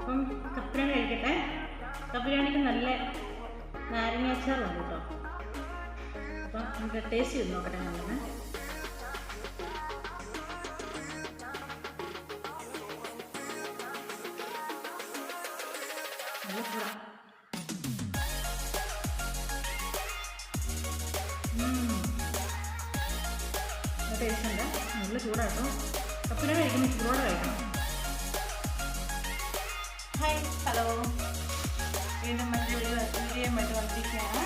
അപ്പം കപ്പ ബിരിയാണി കഴിക്കട്ടെ. കപ്പിരാണിക്ക് നല്ല നാരങ്ങ അച്ചാറുണ്ട് കേട്ടോ. അപ്പം നമുക്ക് ടേസ്റ്റ് ചെയ്ത് നോക്കട്ടെ ചൂടാ. ടേസ്റ്റ് ഉണ്ട്. നല്ല ചൂടാട്ടോ കപ്പിനെ കഴിക്കുമ്പോൾ ചൂടോടെ കഴിക്കണം. ഹായ് ഹലോ വീണ്ടും മറ്റൊരു വീഡിയോയുമായിട്ട് വന്നിരിക്കുകയാണ്.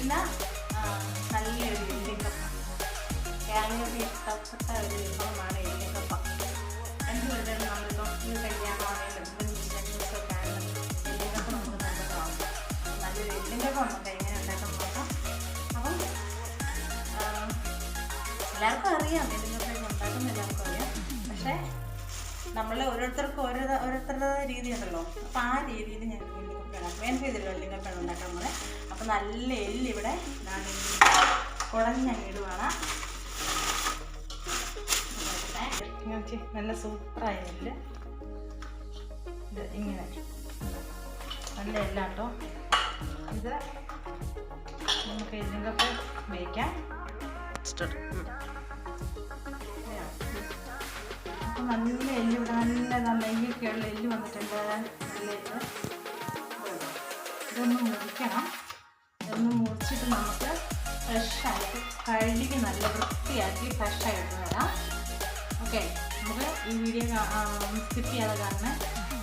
ഇന്ന് നല്ലൊരു എല്ലിക്കപ്പ കേരളത്തിൽ ഇഷ്ടപ്പെട്ട ഒരു വിഭവമാണ് എല്ലിക്കപ്പ എന്തുകൊണ്ടും നമ്മളിപ്പോൾ ഈ കല്യാണമാണെങ്കിലും ന്യൂസൊക്കെ ആണെങ്കിലും എല്ലിക്കപ്പ നമുക്ക് നല്ലതാവും നല്ലൊരു എല്ലിക്കപ്പ നമുക്ക് എങ്ങനെ ഉണ്ടാക്കാൻ നോക്കാം. അപ്പം എല്ലാവർക്കും അറിയാം എല്ലിക്കപ്പ നമ്മൾ ഓരോരുത്തർക്കും ഓരോ ഓരോരുത്തരുടെ രീതി ഉണ്ടല്ലോ അപ്പം ആ രീതിയിൽ ഞാൻ എല്ലിക്കപ്പയാണ് മെയിൻ രീതിയിൽ എല്ലിക്കപ്പയാണ് ഉണ്ടാക്കാൻ നമ്മളെ അപ്പം നല്ല എല്ല് ഇവിടെ ഞാൻ കുടഞ്ഞങ്ങിടുവാണ്. നല്ല സൂപ്പറായ എല്ല്. ഇത് ഇങ്ങനെ. നല്ല എല്ലാട്ടോ. ഇത് നമുക്ക് എല്ലിങ്ങൾക്ക് ഉപയോഗിക്കാം. നല്ല എല്ല് നല്ല നെയ്യൊക്കെയുള്ള എല്ല് വന്നിട്ടുണ്ട്. ഇതൊന്ന് മുറിക്കണം. ഇതൊന്ന് മുറിച്ചിട്ട് നമുക്ക് ഫ്രഷായിട്ട് കഴുകി നല്ല വൃത്തിയാക്കി ഫ്രഷായിട്ട് വരാം ഓക്കെ നമുക്ക് ഈ വീഡിയോ സ്കിപ്പ് ചെയ്യാതെ കാരണം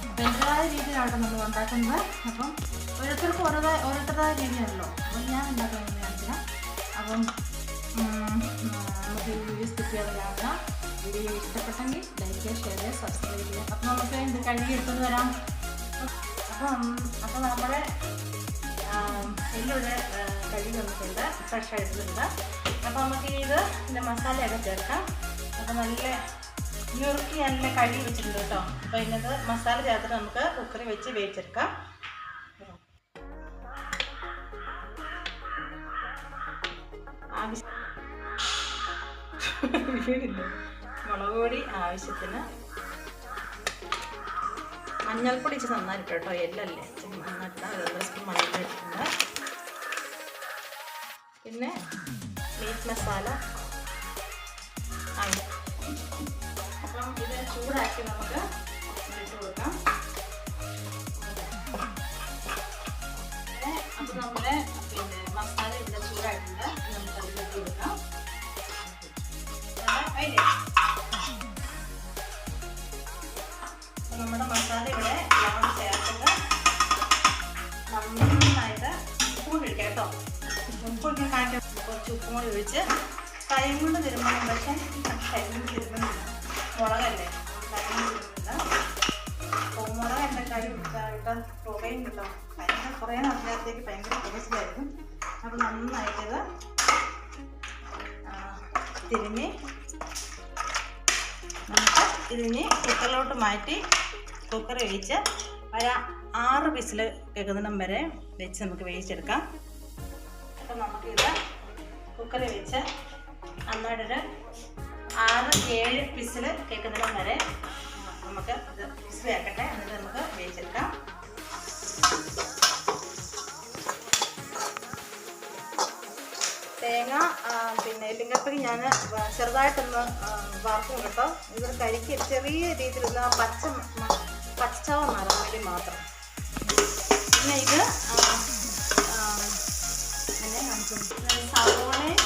അപ്പം എന്റെതായ രീതിയിലാണ് നമ്മൾ ഉണ്ടാക്കുന്നത്. അപ്പം ഓരോരുത്തർക്കും ഓരോ ഓരോരുത്തരുടേതായ രീതിയാണല്ലോ. അപ്പം ഞാൻ ഉണ്ടാക്കുന്നത് അപ്പം നമുക്ക് ഈ വീഡിയോ സ്കിപ്പ് ചെയ്യാതെ കാണാം വീഡിയോ ഇഷ്ടപ്പെട്ടെങ്കിൽ ലൈക്ക് ചെയ്യുക ഷെയർ ചെയ്യുക സബ്സ്ക്രൈബ് ചെയ്യുക അപ്പം നമുക്ക് ഇത് കഴുകി എടുത്തുകൊണ്ട് വരാം അപ്പം അപ്പം നമ്മുടെ എല്ലുള്ള കഴുകി വന്നിട്ടുണ്ട് ഫ്രഷ് ആയിട്ടുണ്ട് അപ്പോൾ നമുക്ക് ഇത് ഇതിന്റെ മസാലയൊക്കെ ചേർക്കാം അപ്പോൾ നല്ല ഞുറുക്കി നല്ല കഴുകി വെച്ചിട്ടുണ്ട് കേട്ടോ അപ്പോൾ ഇതിനകത്ത് മസാല ചേർത്തിട്ട് നമുക്ക് കുക്കറി വെച്ച് വേവിച്ചെടുക്കാം ആവശ്യം വീടില്ല? മുളക് പൊടി ആവശ്യത്തിന് മഞ്ഞൾപ്പൊടി ഇച്ചിരി നന്നായിട്ട് കേട്ടോ എല്ലല്ലേ? മഞ്ഞൾപ്പൊടി ഇട്ടിട്ടുണ്ട്. പിന്നെ മീറ്റ് മസാല. അപ്പം ഇത് ചൂടാക്കി നമുക്ക് ഇട്ട് കൊടുക്കാം. കുറച്ച് കൈയും കൊണ്ട് തിരുമ്പണം. പക്ഷേ കൈ കൊണ്ട് തിരുമ്പുന്നില്ല മുളകല്ലേ? കൈ കൊണ്ട് തിരുമ്പില്ല മുളക് എന്റെ കൈ ഇട്ട് പുകയുണ്ടല്ലോ ഭയങ്കര കുറേ നേരത്തേക്ക് ഭയങ്കര ടേസ്റ്റായിരുന്നു അപ്പോൾ നന്നായിട്ടത് തിരുമ്മി നമുക്ക് ഇതിന് കുക്കറിലോട്ട് മാറ്റി കുക്കർ വേവിച്ച് ഒരു ആറ് വിസിൽ കേൾക്കുന്നിടം വരെ വെച്ച് നമുക്ക് വേവിച്ചെടുക്കാം. അപ്പം നമുക്കിത് കുക്കറിൽ വെച്ച് നന്നായിട്ടൊരു ആറ് ഏഴ് വിസിൽ കേൾക്കുന്നിടം വരെ നമുക്ക് ഇത് പിസിൽ ആക്കട്ടെ എന്നിട്ട് നമുക്ക് വേവിച്ചെടുക്കാം. തേങ്ങ പിന്നെ എല്ലിങ്കപ്പയ്ക്ക് ഞാൻ ചെറുതായിട്ടൊന്ന് വറുക്കും കേട്ടോ ഇവർ കരിക്ക് ചെറിയ രീതിയിലുള്ള പച്ച പച്ചവ മാറാൻ വേണ്ടി മാത്രം. പിന്നെ ഇത് പിന്നെ നമുക്ക് സവോളയും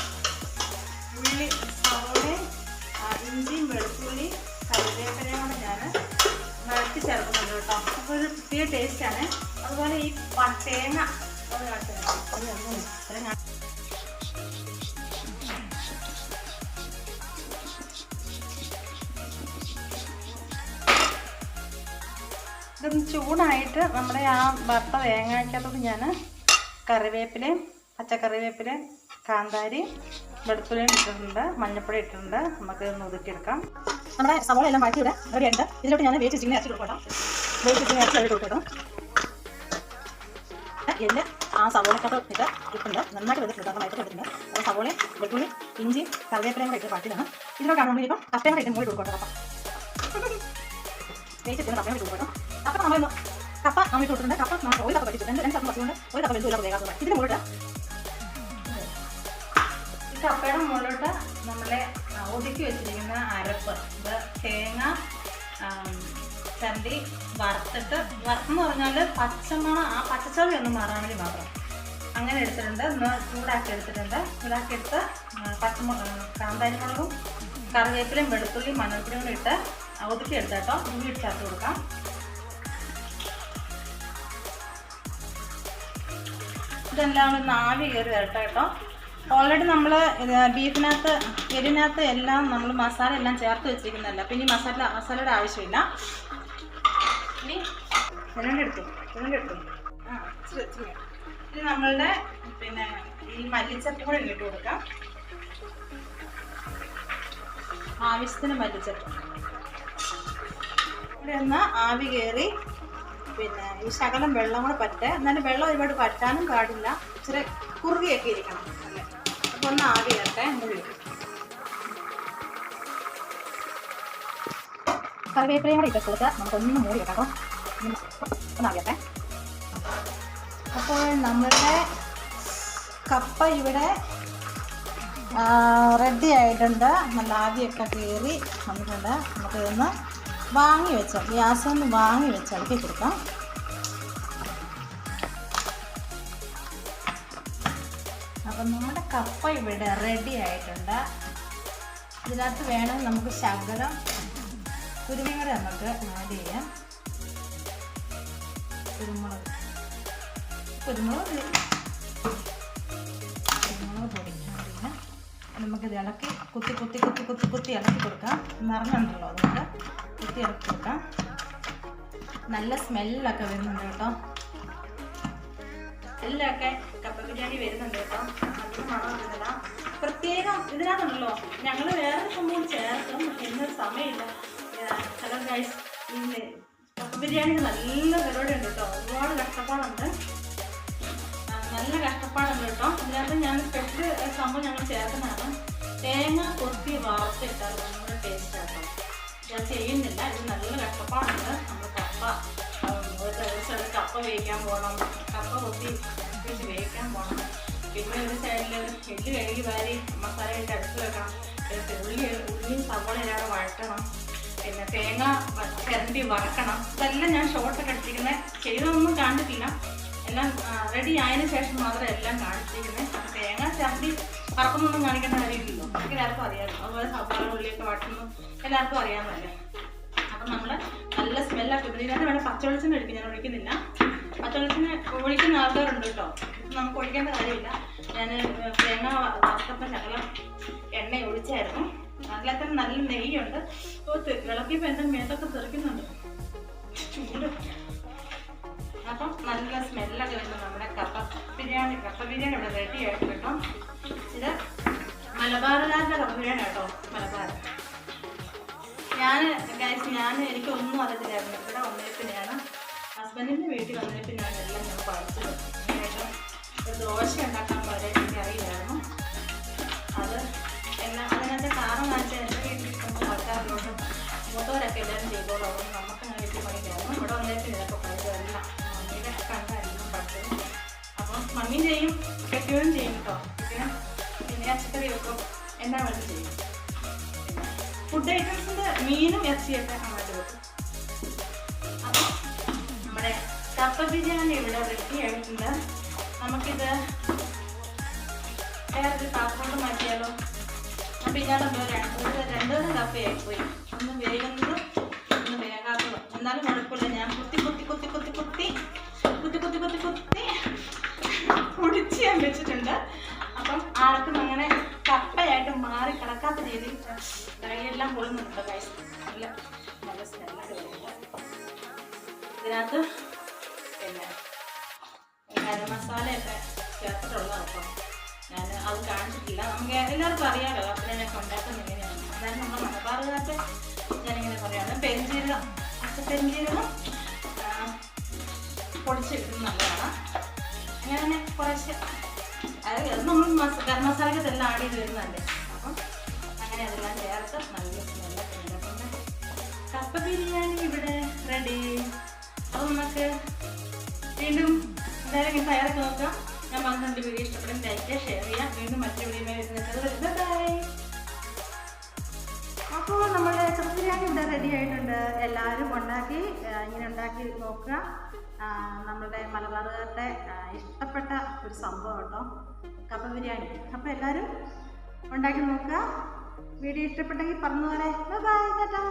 ഒരു പ്രത്യേക ടേസ്റ്റാണ് അതുപോലെ ഈ തേങ്ങ ഇതൊന്ന് ചൂടായിട്ട് നമ്മുടെ ആ വറുത്ത തേങ്ങയ്ക്കകത്തോട്ട് ഞാൻ കറിവേപ്പിലയും പച്ചക്കറിവേപ്പിലയും കാന്താരി വെളുത്തുള്ളിയും ഇട്ടിട്ടുണ്ട് മഞ്ഞപ്പൊടി ഇട്ടിട്ടുണ്ട്. നമുക്ക് ഒതുക്കിയെടുക്കാം നമ്മുടെ സവോള എല്ലാം മാറ്റി ഇവിടെ റെഡിയുണ്ട് ഇതിലോട്ട് ഞാൻ വേസ്റ്റ് ചിക്കൻ ഇറച്ചി കൊടുക്കാം വേസ്റ്റ് ചിക്കൻ അരച്ച് ഇട്ടോ എല്ല് ആ സവോളക്കൊക്കെ ഇട്ട് ഇട്ടുണ്ട് നന്നായിട്ട് വെച്ചിട്ടുണ്ട് നന്നായിട്ട് വെച്ചിട്ടുണ്ട് അപ്പോൾ സവോളയും വെളുത്തുള്ളി ഇഞ്ചി കറിവേപ്പിലയും ഇട്ട് പാട്ടിലാണ് ഇതിലോട്ടാണ് നമ്മളിപ്പോൾ കപ്പയും ഇട്ട് മൂടി കൊടുക്കണം കപ്പ. വേസ്റ്റ് ഇട്ട് കപ്പയും കൂടി കൊടുക്കണം അപ്പം നമ്മൾ കപ്പ നമ്മൾ കൊടുത്തിട്ടുണ്ട്. കപ്പ നമ്മൾ ഒരു കപ്പ പറ്റിച്ചു രണ്ട് കപ്പ പറ്റുകൊണ്ട് ഒരു കപ്പ വെന്തുള്ള വേഗം ഇതിന് മുകളിൽ ഈ കപ്പയുടെ മുകളിലോട്ട് നമ്മളെ ഒതുക്കി വെച്ചിരിക്കുന്ന അരപ്പ് ഇത് തേങ്ങ ആം, വറുത്തിട്ട് വറുത്തെന്ന് പറഞ്ഞാൽ പച്ചമണ ആ പച്ചച്ചവി ഒന്ന് മാറാൻ വേണ്ടി മാത്രം. അങ്ങനെ എടുത്തിട്ടുണ്ട്. ഒന്ന് ചൂടാക്കി എടുത്തിട്ടുണ്ട്. ചൂടാക്കി എടുത്ത് ആ, പച്ചമുളക് കാന്താരി മുളകും കറിവേപ്പിലയും വെളുത്തുള്ളിയും മണൽപ്പൊടിയും കൂടി ഇട്ട് ഒതുക്കി എടുത്തേട്ടോ ഉള്ളി ഇട്ട് ചേർത്ത് കൊടുക്കാം. ഇതെല്ലാം ഒന്ന് ആവി കയറി വരട്ടെ കേട്ടോ. ഓൾറെഡി നമ്മൾ ബീഫിനകത്ത് എരിനകത്ത് എല്ലാം നമ്മൾ മസാല എല്ലാം ചേർത്ത് വെച്ചിരിക്കുന്നതല്ല. പിന്നെ മസാല മസാലയുടെ ആവശ്യമില്ല. എടുക്കും എടുത്തു ആ ഇച്ചിരി ഇച്ചിരി. ഇനി നമ്മളുടെ പിന്നെ ഈ മല്ലിച്ചപ്പ് കൂടെ ഇട്ട് കൊടുക്കാം. ആവശ്യത്തിന് മല്ലിച്ചപ്പ് ഇവിടെ ഒന്ന് ആവി കയറി പിന്നെ ഈ ശകലം വെള്ളം കൂടെ പറ്റേ എന്നാലും വെള്ളം ഒരുപാട് പറ്റാനും പാടില്ല. ഇച്ചിരി കുറുകിയൊക്കെ ഇരിക്കണം. അല്ലേ? അപ്പോൾ ഒന്ന് ആവി കയറട്ടെ മുഴുവൻ കറിവേപ്പിലയും കൂടെ ഇട്ട് കൊടുക്കുക നമുക്കൊന്ന് മൂടി വെക്കാം കേട്ടോ ഒന്ന് ഒന്ന് അപ്പോൾ നമ്മളുടെ കപ്പ ഇവിടെ റെഡി ആയിട്ടുണ്ട്. നല്ല ആവിയൊക്കെ കയറി വന്നിട്ടുണ്ട്. നമുക്ക് ഇതൊന്ന് വാങ്ങി വെച്ചാൽ ഗ്യാസ് ഒന്ന് വാങ്ങി വെച്ച് ഇളക്കി കൊടുക്കാം. അപ്പം നമ്മുടെ കപ്പ ഇവിടെ റെഡി ആയിട്ടുണ്ട്. ഇതിനകത്ത് വേണമെങ്കിൽ നമുക്ക് ശകലം കുരുവിയും കൂടെ നമുക്ക് ആഡ് ചെയ്യാം. കുരുമുളക്. കുരുമുളക്. കുരുമുളക് പൊടി പിന്നെ നമുക്കിത് ഇളക്കി കുത്തി കുത്തി കുത്തി കുത്തി കുത്തി ഇളക്കി കൊടുക്കാം. നിറഞ്ഞുണ്ടല്ലോ അതുകൊണ്ട് കുത്തി ഇളക്കി കൊടുക്കാം. നല്ല സ്മെല്ലൊക്കെ വരുന്നുണ്ട് കേട്ടോ. സ്മെല്ലൊക്കെ കപ്പ ബിരിയാണി വരുന്നുണ്ട് കേട്ടോ. പ്രത്യേകം ഇതിനകത്തുണ്ടല്ലോ ഞങ്ങൾ വേറെ സംഭവം ചേർക്കും ഇന്ന് സമയമില്ല. ഹലോ ഗൈസ് ബിരിയാണിക്ക് നല്ല പരിപാടി ഉണ്ട് കേട്ടോ. ഒരുപാട് കഷ്ടപ്പാടുണ്ട്. നല്ല കഷ്ടപ്പാടുണ്ട് കേട്ടോ. അതിനകത്ത് ഞാൻ സ്പെഷ്യൽ സംഭവം ഞങ്ങൾ ചേർക്കുന്നതാണ്. തേങ്ങ കൊത്തി വറുത്തിട്ടാൽ നമ്മുടെ ടേസ്റ്റ് ആട്ടോ. ഞാൻ ചെയ്യുന്നില്ല. ഇത് നല്ല കഷ്ടപ്പാടുണ്ട്. നമ്മൾ കപ്പ ഒരു കപ്പ വേവിക്കാൻ പോകണം കപ്പ കൊത്തി വേവിക്കാൻ പോകണം പിന്നെ ഒരു സൈഡിൽ എല്ല് കഴുകി വാരി മസാല ഇട്ട് അടുത്ത് വെക്കണം ഉള്ളി ഉള്ളിയും സവോളയിലാണ് വഴറ്റണം. പിന്നെ തേങ്ങ കരണ്ടി വറക്കണം. ഇതെല്ലാം ഞാൻ ഷോർട്ടൊക്കെ എടുത്തിരിക്കുന്നത് ചെയ്തൊന്നും കണ്ടിട്ടില്ല എല്ലാം റെഡി ആയതിനു ശേഷം മാത്രമേ എല്ലാം കാണിച്ചിരിക്കുന്നത് തേങ്ങ ചിരണ്ടി വറക്കുന്നൊന്നും കാണിക്കേണ്ട കാര്യമില്ലല്ലോ. എനിക്ക് എല്ലാവർക്കും അറിയാമല്ലോ അതുപോലെ സവാള ഉള്ളിയൊക്കെ വറക്കുന്നു എല്ലാവർക്കും അറിയാമെന്നല്ലേ അപ്പം നമ്മൾ നല്ല സ്മെല്ലൊക്കെ ഇതിനകത്ത് വേണം പച്ചവെളിച്ചെണ്ണ എടുക്കും ഞാൻ ഒഴിക്കുന്നില്ല. പച്ചവെളിച്ചെണ്ണ ഒഴിക്കുന്ന ആൾക്കാരുണ്ട് കേട്ടോ. നമുക്ക് ഒഴിക്കേണ്ട കാര്യമില്ല. ഞാൻ തേങ്ങ വറുത്തപ്പം ശകലം എണ്ണ ഒഴിച്ചായിരുന്നു. അതിലത്തന്നെ നല്ല നെയ്യുണ്ട്. ഇളക്കിയപ്പോൾ എന്റെ മേത്തൊക്കെ തെറിക്കുന്നുണ്ട്. അപ്പം നല്ല സ്മെല്ലൊക്കെ വരുന്നു നമ്മുടെ കപ്പ ബിരിയാണി കപ്പ ബിരിയാണി ഇവിടെ റെഡി ആയിട്ട് കേട്ടോ. ഇത് മലബാറുകാരുടെ കപ്പ ബിരിയാണി കേട്ടോ മലബാർ. ഞാൻ ഗൈസ് ഞാൻ എനിക്കൊന്നും അറിയത്തില്ലായിരുന്നു. ഇവിടെ വന്നേപ്പിനെയാണ് ഹസ്ബൻഡിന്റെ വീട്ടിൽ വന്നേപ്പിനാണ് എല്ലാം ഞാൻ പഠിച്ചത് ദോശ ഉണ്ടാക്കാൻ പോലെ എനിക്ക് മമ്മിയും ചെയ്യും കെട്ടിയതും ചെയ്യും കേട്ടോ പിന്നെ പിന്നെ പച്ചക്കറി വെക്കും എന്നാ വേണ്ടി ചെയ്യും. ഫുഡ് ഐറ്റംസിന്റെ മീനും ഇറച്ചിയൊക്കെ അങ്ങോട്ട് വെക്കും. അപ്പോൾ നമ്മുടെ കപ്പ ബിരിയാണി ഇവിടെ റെഡി ആയിട്ടുണ്ട്. നമുക്കിത് വേറൊരു പാത്രത്തോട്ട് മാറ്റിയാലോ? അപ്പം ഇതിനകത്ത് രണ്ട് രണ്ടുതരം കപ്പയായി പോയി. ഒന്ന് വേഗുന്നതും കൈയെല്ലാം ഗൈസ് നല്ല നല്ല സ്മെല്ല് വരുന്നുണ്ട് ഇതിനകത്ത് പിന്നെ ഗരം മസാലയൊക്കെ ചേർത്തിട്ടുള്ളതാണ് അപ്പം ഞാൻ അത് കാണിച്ചിട്ടില്ല. നമുക്ക് എല്ലാവർക്കും അറിയാമല്ലോ കപ്പലൊക്കെ ഉണ്ടാക്കുന്നത് എങ്ങനെയാണ് അതായത് നമ്മുടെ മലബാറുകാർക്ക് ഞാനിങ്ങനെ പറയുന്നത് പെരിഞ്ചീരകം പെരിഞ്ചീരകം പൊടിച്ചെടുക്കുന്നത് നല്ലതാണ്. അങ്ങനെ കുറച്ച് അതായത് അത് നമ്മൾ മസ ഗരം മസാലയ്ക്ക് തന്നെ ആഡ് ചെയ്ത് വരുന്നതല്ലേ അങ്ങനെ അതെല്ലാം ചേർത്ത് നല്ല നല്ല അപ്പം കപ്പ ബിരിയാണി ഇവിടെ റെഡി അപ്പം വീണ്ടും എന്തായാലും ഇങ്ങനെ തയ്യാറാക്കി നോക്കാം. ഞാൻ പറഞ്ഞിട്ടുണ്ട് വീഡിയോ ഇഷ്ടപ്പെടും. ലൈക്ക് ഷെയർ ചെയ്യാം വീണ്ടും മറ്റൊരു വീഡിയോ വരുന്നത് ബൈ അപ്പോൾ നമ്മുടെ കപ്പ ബിരിയാണി ഇവിടെ റെഡി ആയിട്ടുണ്ട്. എല്ലാവരും ഉണ്ടാക്കി ഇങ്ങനെ ഉണ്ടാക്കി നോക്കുക. നമ്മുടെ മലബാറുകാരുടെ ഇഷ്ടപ്പെട്ട ഒരു സംഭവം കേട്ടോ. കപ്പ ബിരിയാണി. അപ്പോൾ എല്ലാവരും ഉണ്ടാക്കി നോക്കുക. വീഡിയോ ഇഷ്ടപ്പെട്ടെങ്കിൽ പറഞ്ഞു പോലെ ബൈ ടാറ്റാ.